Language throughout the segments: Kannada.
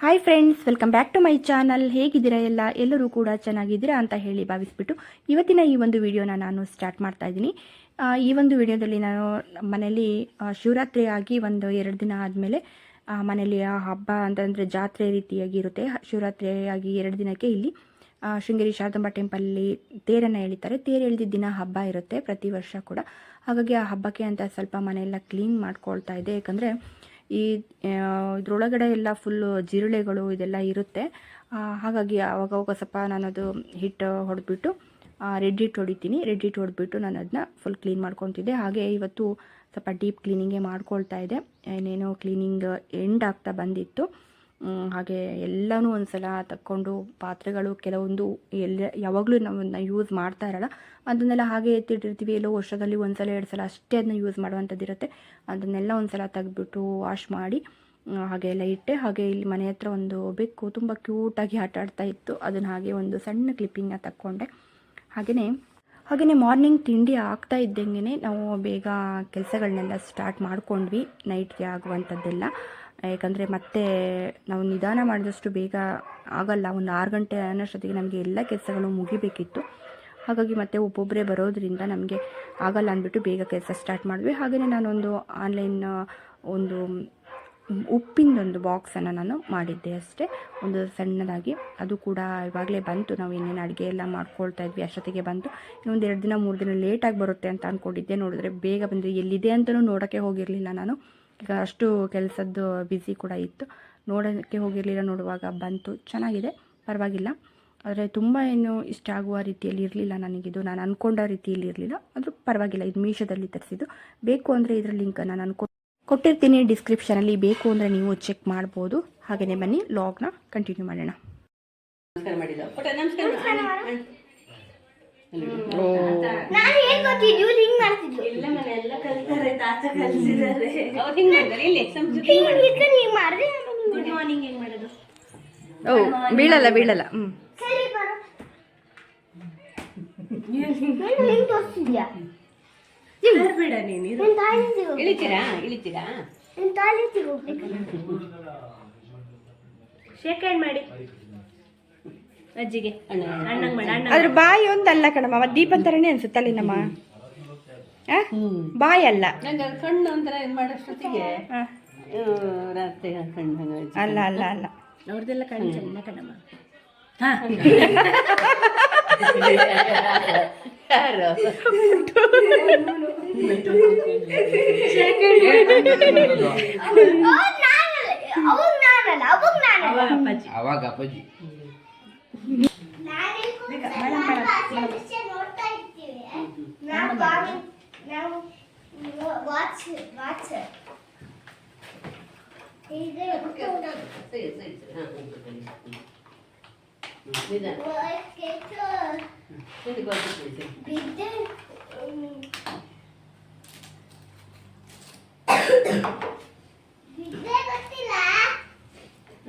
Hi friends welcome back to my channel ಹೇಗಿದ್ದೀರಾ ಎಲ್ಲ? ಎಲ್ಲರೂ ಕೂಡ ಚೆನ್ನಾಗಿದ್ದೀರಾ ಅಂತ ಹೇಳಿ ಭಾವಿಸ್ಬಿಟ್ಟು ಇವತ್ತಿನ ಈ ಒಂದು ವಿಡಿಯೋನ ನಾನು ಸ್ಟಾರ್ಟ್ ಮಾಡ್ತಾ ಇದ್ದೀನಿ. ಈ ಒಂದು ವಿಡಿಯೋದಲ್ಲಿ ನಾನು ಮನೆಯಲ್ಲಿ ಶಿವರಾತ್ರಿ ಆಗಿ ಒಂದು ಎರಡು ದಿನ ಆದಮೇಲೆ ಮನೆಯಲ್ಲಿ ಹಬ್ಬ ಅಂತಂದರೆ ಜಾತ್ರೆ ರೀತಿಯಾಗಿ ಇರುತ್ತೆ. ಶಿವರಾತ್ರಿ ಆಗಿ ಎರಡು ದಿನಕ್ಕೆ ಇಲ್ಲಿ ಶೃಂಗೇರಿ ಶಾರದಾಂಬ ಟೆಂಪಲ್ಲಿ ತೇರನ್ನು ಎಳಿತಾರೆ. ತೇರು ಎಳೆದಿದ್ದ ದಿನ ಹಬ್ಬ ಇರುತ್ತೆ ಪ್ರತಿ ವರ್ಷ ಕೂಡ. ಹಾಗಾಗಿ ಆ ಹಬ್ಬಕ್ಕೆ ಅಂತ ಸ್ವಲ್ಪ ಮನೆಯೆಲ್ಲ ಕ್ಲೀನ್ ಮಾಡ್ಕೊಳ್ತಾ ಇದೆ. ಯಾಕಂದರೆ ಈ ಇದರೊಳಗಡೆ ಎಲ್ಲ ಫುಲ್ಲು ಜಿರಳೆಗಳು ಇದೆಲ್ಲ ಇರುತ್ತೆ. ಹಾಗಾಗಿ ಅವಾಗವಾಗ ಸ್ವಲ್ಪ ನಾನು ಅದು ಹಿಟ್ಟು ಹೊಡೆದ್ಬಿಟ್ಟು ರೆಡ್ ಹಿಟ್ಟು ಹೊಡಿತೀನಿ. ರೆಡ್ ಹಿಟ್ಟು ಹೊಡೆದ್ಬಿಟ್ಟು ನಾನು ಅದನ್ನ ಫುಲ್ ಕ್ಲೀನ್ ಮಾಡ್ಕೊತಿದ್ದೆ. ಹಾಗೆ ಇವತ್ತು ಸ್ವಲ್ಪ ಡೀಪ್ ಕ್ಲೀನಿಂಗೇ ಮಾಡ್ಕೊಳ್ತಾ ಇದೆ ಏನೇನೋ ಕ್ಲೀನಿಂಗ್ ಎಂಡ್ ಆಗ್ತಾ ಬಂದಿತ್ತು. ಹಾಗೆ ಎಲ್ಲನೂ ಒಂದು ಸಲ ತಕ್ಕೊಂಡು ಪಾತ್ರೆಗಳು ಕೆಲವೊಂದು ಎಲ್ಲ, ಯಾವಾಗಲೂ ನಾವು ಅದನ್ನ ಯೂಸ್ ಮಾಡ್ತಾ ಇರಲ್ಲ. ಅದನ್ನೆಲ್ಲ ಹಾಗೆ ಎತ್ತಿಟ್ಟಿರ್ತೀವಿ. ಎಲ್ಲೋ ವರ್ಷದಲ್ಲಿ ಒಂದು ಸಲ ಎರಡು ಸಲ ಅಷ್ಟೇ ಅದನ್ನ ಯೂಸ್ ಮಾಡುವಂಥದ್ದು ಇರುತ್ತೆ. ಅದನ್ನೆಲ್ಲ ಒಂದು ಸಲ ತೆಗೆದ್ಬಿಟ್ಟು ವಾಶ್ ಮಾಡಿ ಹಾಗೆ ಎಲ್ಲ ಇಟ್ಟೆ, ಹಾಗೆ ಇಲ್ಲಿ ಮನೆ ಹತ್ರ ಒಂದು ಬೆಕ್ಕು ತುಂಬ ಕ್ಯೂಟಾಗಿ ಆಟ ಆಡ್ತಾ ಇತ್ತು. ಅದನ್ನು ಹಾಗೆ ಒಂದು ಸಣ್ಣ ಕ್ಲಿಪ್ಪಿಂಗ್ನ ತಕ್ಕೊಂಡೆ. ಹಾಗೆಯೇ ಹಾಗೆಯೇ ಮಾರ್ನಿಂಗ್ ತಿಂಡಿ ಆಗ್ತಾ ಇದ್ದಂಗೆ ನಾವು ಬೇಗ ಕೆಲಸಗಳನ್ನೆಲ್ಲ ಸ್ಟಾರ್ಟ್ ಮಾಡ್ಕೊಂಡ್ವಿ ನೈಟ್ಗೆ ಆಗುವಂಥದ್ದೆಲ್ಲ ಯಾಕಂದರೆ ಮತ್ತೆ ನಾವು ನಿಧಾನ ಮಾಡಿದಷ್ಟು ಬೇಗ ಆಗಲ್ಲ. ಒಂದು ಆರು ಗಂಟೆ ಅನ್ನೋಷ್ಟೊತ್ತಿಗೆ ನಮಗೆ ಎಲ್ಲ ಕೆಲಸಗಳು ಮುಗಿಬೇಕಿತ್ತು. ಹಾಗಾಗಿ ಮತ್ತೆ ಒಬ್ಬೊಬ್ಬರೇ ಬರೋದ್ರಿಂದ ನಮಗೆ ಆಗಲ್ಲ ಅಂದ್ಬಿಟ್ಟು ಬೇಗ ಕೆಲಸ ಸ್ಟಾರ್ಟ್ ಮಾಡಿದ್ವಿ. ಹಾಗೆಯೇ ನಾನೊಂದು ಆನ್ಲೈನ್ ಒಂದು ಉಪ್ಪಿಂದೊಂದು ಬಾಕ್ಸನ್ನು ನಾನು ಮಾಡಿದ್ದೆ ಅಷ್ಟೇ. ಒಂದು ಸಣ್ಣದಾಗಿ. ಅದು ಕೂಡ ಇವಾಗಲೇ ಬಂತು. ನಾವು ಏನೇನು ಅಡುಗೆ ಎಲ್ಲ ಮಾಡ್ಕೊಳ್ತಾ ಇದ್ವಿ, ಅಷ್ಟೊತ್ತಿಗೆ ಬಂತು. ಇನ್ನೊಂದು ಎರಡು ದಿನ, ಮೂರು ದಿನ ಲೇಟಾಗಿ ಬರುತ್ತೆ ಅಂತ ಅಂದ್ಕೊಂಡಿದ್ದೆ ನೋಡಿದ್ರೆ ಬೇಗ ಬಂದರೆ ಎಲ್ಲಿದೆ ಅಂತಲೂ ನೋಡೋಕ್ಕೆ ಹೋಗಿರಲಿಲ್ಲ ನಾನು. ಈಗ ಅಷ್ಟು ಕೆಲಸದ್ದು ಬ್ಯುಸಿ ಕೂಡ ಇತ್ತು. ನೋಡೋಕ್ಕೆ ಹೋಗಿರಲಿಲ್ಲ, ನೋಡುವಾಗ ಬಂತು. ಚೆನ್ನಾಗಿದೆ. ಪರವಾಗಿಲ್ಲ. ಆದರೆ ತುಂಬ ಏನು ಇಷ್ಟ ಆಗುವ ರೀತಿಯಲ್ಲಿ ಇರಲಿಲ್ಲ ನನಗಿದು ನಾನು ಅಂದ್ಕೊಂಡ ರೀತಿಯಲ್ಲಿ ಇರಲಿಲ್ಲ. ಆದರೂ ಪರವಾಗಿಲ್ಲ. ಇದು ಮೀಶೋದಲ್ಲಿ ತರಿಸಿದ್ದು. ಬೇಕು ಅಂದರೆ ಇದರ ಲಿಂಕ್ ನಾನು ಅನ್ಕೊ ಕೊಟ್ಟಿರ್ತೀನಿ ಡಿಸ್ಕ್ರಿಪ್ಷನಲ್ಲಿ ಬೇಕು ಅಂದರೆ ನೀವು ಚೆಕ್ ಮಾಡ್ಬೋದು. ಹಾಗೆಯೇ ಬನ್ನಿ ಲಾಗ್ನ ಕಂಟಿನ್ಯೂ ಮಾಡೋಣ. ನಮಸ್ಕಾರ ಓ ಬೀಳಲ್ಲ ಬೀಳಲ್ಲ. ಹ್ಞೂ ಸರಿ ಬರೋ ನಾನು ಹೆಂಗ್ ತೋರಿಸ್ತಿದ್ಯಾ ಬೇಡ ನೀನು ನನ್ನ ಟಾಯ್ಲೆಟ್ಗೆ ಇಳಿತೀರಾ? ಇಳಿತೀರಾ? ನನ್ನ ಟಾಯ್ಲೆಟ್ಗೆ ಹೋಗ್ಬೇಕಲ್ಲ ಶೇಕ್ ಹ್ಯಾಂಡ್ ಮಾಡಿ. ಅಜ್ಜಿಗೆ. ಅಣ್ಣ ಅಣ್ಣಂಗ್ ಮಾಡ ಅಣ್ಣ ಅದ್ರ ಬಾಯಿ ಒಂದಲ್ಲ ಕಣಮ್ಮ ದೀಪ ಥರನೇ ಅನ್ಸುತ್ತೆ ಅಲ್ಲಿ ನಮ್ಮ. ಆ? ಬಾಯಿ ಅಲ್ಲ. ನಂಗೆ ಅದು ಕಣ್ಣು ಒಂಥರ ಇದು ಮಾಡೋಷ್ಟೊತ್ತಿಗೆ. ರಾತ್ರಿ ಕಣ್ಣು ಅಲ್ಲ ಅಲ್ಲ ಅಲ್ಲ. ಅವ್ರದ್ದೆಲ್ಲ ಕಣ್ಣು ಚೆನ್ನ ಕಣಮ್ಮ. ಹಾ. ಯಾರು ಅವಾಗ ನಾನಲ್ಲ ಅವಾಗ ನಾನಲ್ಲ ಅವಾಗ ನಾನಲ್ಲ ಅವಾಗ ಅಪ್ಪಾಜಿ ಅವಾಗ ಅಪ್ಪಾಜಿ ನೋಡ್ತಾ ಇರ್ತೀವಿ ನಾವು ಬಾವಿ- ನಾವು ವಾಚ್ ವಾಚ್ ಇದೆ ಸರಿ ಸರಿ ಸರಿ ಹಾಂ ನಿಧಾನ ಕೆಟ್ಟು ಮುಂದೆ ಗೊತ್ತಿಲ್ಲ ಬಿದ್ದೆ ಹ್ಮ್. ಬಿದ್ದೆ ಗೊತ್ತಿಲ್ಲ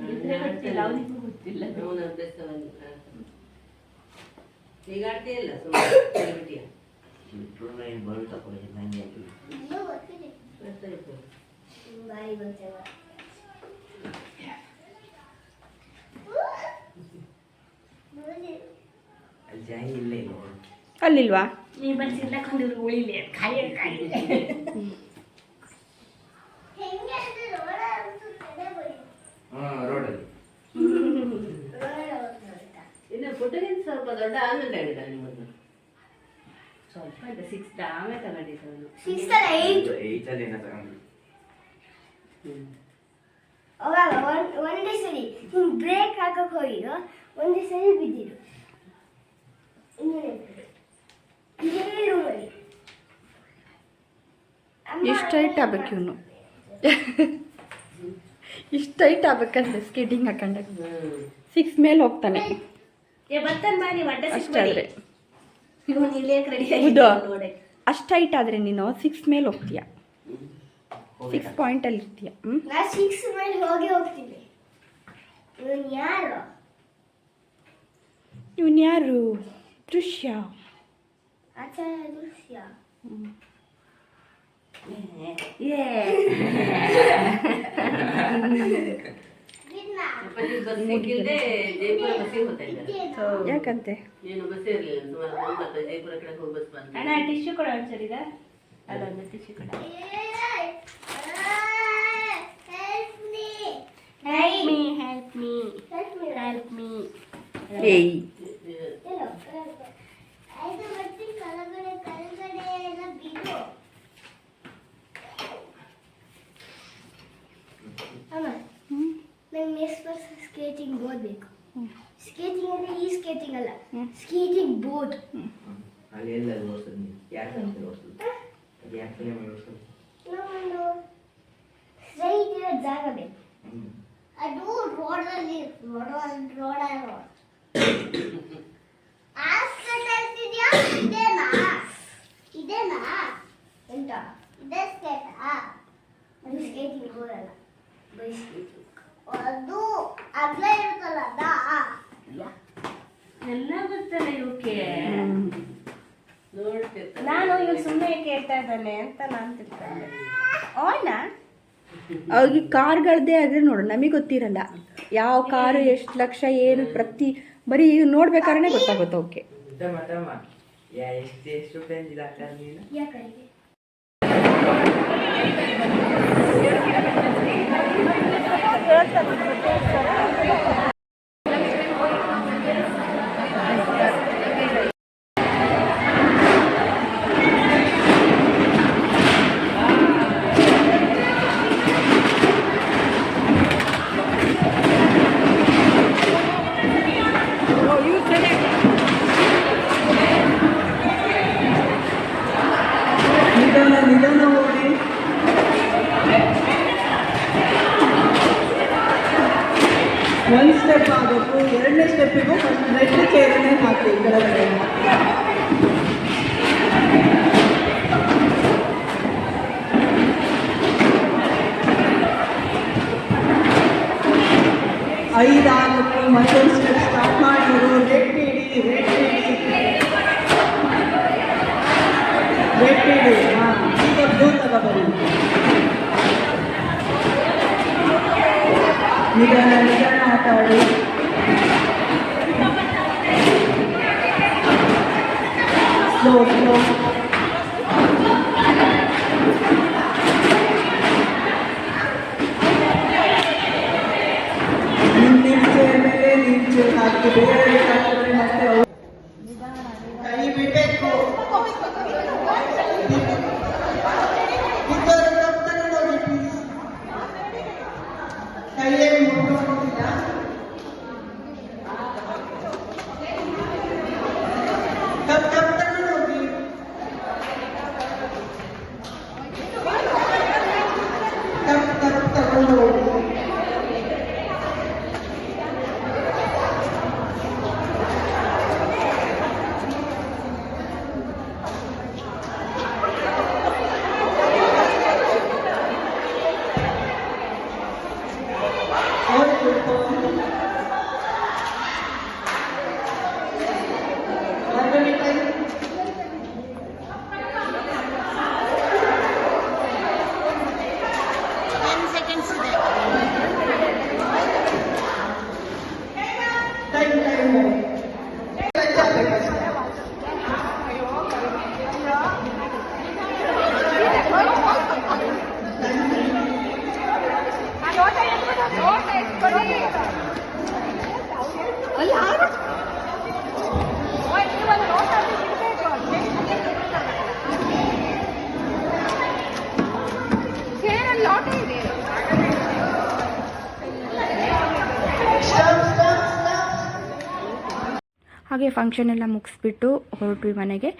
ಇದ್ರೆ ಗೊತ್ತಿಲ್ಲ. ಅವನಿಗೂ ಗೊತ್ತಿಲ್ಲ ಅವನ ಅಭ್ಯಾಸವನ್ನು ಈಗ ಆಡ್ತೀಯಲ್ಲ ಸುಮ್ಮನೆ ಬಿಟ್ಟಿಯ ಇನ್ನೂ ಗೊತ್ತಿಲ್ಲ. ಗೊತ್ತಾಯ್ತು ಬಾಯಿ ಗೊತ್ತಿಲ್ಲ ನೋಡಿ. ಜಾಯಿ ಇಲ್ಲೇ ಇಲ್ಲ ಅಲ್ಲಿಲ್ವಾ ನೀ ಬಂದು ಸಿಡ್ಲಾಕೊಂಡಿರು ಉಳಿಲಿ ಕಾಯಿ ಕಾಯಿ ಹೆಂಗೆ ಅಂದ್ರೆ ರೋಡ ಅಂತೂ ಕಡೆ ಬರೀ. ಹಾಂ ರೋಡಲ್ಲಿ ರೋಡ ಹೋಗ್ತಾ. ಇನ್ನು ಪುಟಗಿನ ಸ್ವಲ್ಪ ದೊಡ್ಡ ಆಮೇಲೆ ಹೇಳಿದ ನಿಮ್ಮನ್ನು ಸ್ವಲ್ಪ ಇದೆ ಸಿಕ್ಸ್ ಆಮೇಲೆ ತಗೊಂಡಿದ್ದು ಅವಾಗ ಒಂದ್- ಸರಿ ಹಿಂಗ್ ಬ್ರೇಕ್ ಹಾಕಕ್ ಹೋಗಿದ್ದು ಒಂದೇ ಸರಿ ಬಿದ್ದಿದ್ದು ಇನ್ನೂ ನೆನ್ಪಿದೆ. ಇದೇ ರೂಮಲ್ಲಿ ಹೈಟ್ ಆಗ್ಬೇಕು ಇವನು. ಇಷ್ಟು ಹೈಟ್ ಆಗ್ಬೇಕಂದ್ರೆ ಸ್ಕೇಟಿಂಗ್ ಹಾಕೊಂಡಾಗ ಸಿಕ್ಸ್ ಮೇಲೆ ಹೋಗ್ತಾನೆ. ಅಷ್ಟಾದ್ರೆ. ಅಷ್ಟು ಹೈಟ್ ಆದರೆ ನೀನು ಸಿಕ್ಸ್ ಮೇಲೆ ಹೋಗ್ತೀಯ? ಸಿಕ್ಸ್ ಪಾಯಿಂಟಲ್ಲಿ ಇರ್ತೀಯ? ಇವನ್ ಯಾರು? ದೃಶ್ಯ. ದೃಶ್ಯ. ಯಾಕಂತೆ? ಏನು ಬಸ್ ಇರಲಿಲ್ಲ ಸುಮಾರು ಒಂಬತ್ತು ಜೈಪುರ ಕಡೆ ಹೋಗಿ ಬಸ್ ಬಂತು ಅಣ್ಣ ಟಿಶ್ಯೂ ಕೊಡ ಒಂದ್ಸರಿದ ಅಲ್ಲೊಂದು ಟಿಶ್ಯೂ ಕೊಡ. Help me. Help me Help me. Help me ಏಯ್ ಎಲ್ಲೋ, ಕೆಳಗೆ. ಆಯ್ತು ಬರ್ತೀನಿ ಕೆಳಗಡೆ ಕೆಳಗಡೆ ಎಲ್ಲ ಬಿಡು ಅಮ್ಮ ನಂಗೆ ನೆಕ್ಸ್ಟ್ ವರ್ಷ ಸ್ಕೇಟಿಂಗ್ ಬೋರ್ಡ್ ಬೇಕು ಸ್ಕೇಟಿಂಗ್ ಅಂದ್ರೆ ಈ ಸ್ಕೇಟಿಂಗ್ ಅಲ್ಲ ಸ್ಕೇಟಿಂಗ್ ಬೋರ್ಡ್ ಅಲ್ಲಿ ಎಲ್ಲ ಓಡಿಸೋದು ನೀವು ಯಾಕೆ ಅಂತ ಓಡಿಸೋದು ಅದು ಯಾಕೆ ಓಡಿಸೋದು ನಮ್ಮೊಂದು ಸ್ಟ್ರೈಟ್ ಇರೋ ಜಾಗ ಬೇಕು ಹ್ಞೂ ಅದು ರೋಡಲ್ಲಿ ರೋಡ್ ರೋಡ್ ರೋಡ್ ನಾನು ಇವ್ ಸುಮ್ಮನೆ ಕೇಳ್ತಾ ಇದ್ದಾನೆ ಅಂತ ನಾನು ತಿಳ್ಕೊಂಡೆ. ಅವನ? ಅವ್ರಿಗೆ ಕಾರ್ಗಳದ್ದೇ ಆದರೆ ನೋಡು ನಮಗೆ ಗೊತ್ತಿರಲ್ಲ. ಯಾವ ಕಾರು ಎಷ್ಟು ಲಕ್ಷ ಏನು ಪ್ರತಿ ಬರೀ ಈಗ ನೋಡ್ಬೇಕಾದ್ರೆ ಗೊತ್ತಾಗುತ್ತೆ ಓಕೆ ತಮ್ಮ ತಮ್ಮ ಯಾ ಎಷ್ಟು ಎಷ್ಟು ರೂಪಾಯಿ ಅಂದಿಲ್ಲ ಅಕ್ಕ ನೀನು ಯಾಕಂದ್ರೆ ನಿಧಾನ ನಿಧಾನ ಹೋಗಿ ಒಂದು ಸ್ಟೆಪ್ ಎರಡನೇ ಸ್ಟೆಪ್ಪಿಗೂ ರೆಡ್ ಚೇರನ್ನೇ ಹಾಕಿ ಕೆಳಗಡೆ ಐದಾಗಬೇಕು ಮತ್ತೊಂದು ಸ್ಟೆಪ್ ಸ್ಟಾರ್ಟ್ ಮಾಡಿದ್ರು. ರೆಡ್ ಇಡಿ ಇಡಿ ರೆಡ್ ಇಡಿ ಹಾಂ. ಈಗ ಬ್ಲೂ ತಗೋಬರಿ ನಿಧಾನ ನಿಧಾನ ಆಟ ಆಡಿ ಸ್ಲೋ ಸ್ಲೋ ನಿಮ್ಮ ನಿಮ್ಮ ಚೇರ್ ಮೇಲೆ ನಿಮ್ಮ ಚೇರ್ ಹಾಕಿ ಬೇರೆ ಹಾಕಿದ್ರೆ ಮತ್ತೆ ಅವ್ರು ಕೈ ಬಿಡಬೇಕು ಇಬ್ಬರು ತಪ್ಪು ನೋಡಿ please. ಕೈಯಲ್ಲಿ ಮುಟ್ಕೊಂಡಿಲ್ಲ ತಪ್ಪು ತಪ್ಪು ತಗೊಂಡು ಹೋಗಿ ತಪ್ಪು ತಪ್ಪು ತಗೊಂಡು ಹೋಗಿ ಅವ್ರು ಕುತ್ಕೊಂಡು ಹೊರಗಡೆ ಕೈ time time stop stop stop ಹಾಗೆ ಫಂಕ್ಷನ್ ಎಲ್ಲ ಮುಗಿಸ್ಬಿಟ್ಟು ಹೊರಟ್ವಿ ಮನೆಗೆ.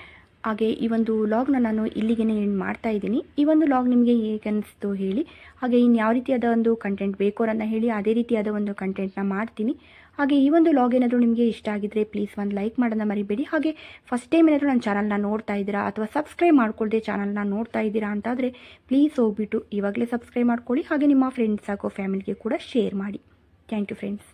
ಹಾಗೆ ಈ ಒಂದು ಲಾಗ್ನ ನಾನು ಇಲ್ಲಿಗೆ ಏನು ಮಾಡ್ತಾ ಇದ್ದೀನಿ. ಈ ಒಂದು ಲಾಗ್ ನಿಮಗೆ ಹೇಗೆ ಅನಿಸ್ತು ಹೇಳಿ. ಹಾಗೆ ಇನ್ನು ಯಾವ ರೀತಿಯಾದ ಒಂದು ಕಂಟೆಂಟ್ ಬೇಕೋ ಅನ್ನೋ ಹೇಳಿ ಅದೇ ರೀತಿಯಾದ ಒಂದು ಕಂಟೆಂಟ್ನ ಮಾಡ್ತೀನಿ. ಹಾಗೆ ಈ ಒಂದು ಲಾಗ್ ಏನಾದರೂ ನಿಮಗೆ ಇಷ್ಟ ಆಗಿದ್ದರೆ ಪ್ಲೀಸ್ ಒಂದು ಲೈಕ್ ಮಾಡೋದನ್ನ ಮರಿಬೇಡಿ. ಹಾಗೆ ಫಸ್ಟ್ ಟೈಮ್ ಏನಾದರೂ ನನ್ನ ಚಾನಲ್ನ ನೋಡ್ತಾ ಇದ್ದೀರಾ ಅಥವಾ ಸಬ್ಸ್ಕ್ರೈಬ್ ಮಾಡ್ಕೊಳ್ದೆ ಚಾನಲ್ನ ನೋಡ್ತಾ ಇದ್ದೀರಾ ಅಂತಾದರೆ ಪ್ಲೀಸ್ ಹೋಗ್ಬಿಟ್ಟು ಇವಾಗಲೇ ಸಬ್ಸ್ಕ್ರೈಬ್ ಮಾಡ್ಕೊಳ್ಳಿ. ಹಾಗೆ ನಿಮ್ಮ ಫ್ರೆಂಡ್ಸ್ ಹಾಗೂ ಫ್ಯಾಮಿಲಿಗೆ ಕೂಡ ಶೇರ್ ಮಾಡಿ. Thank you friends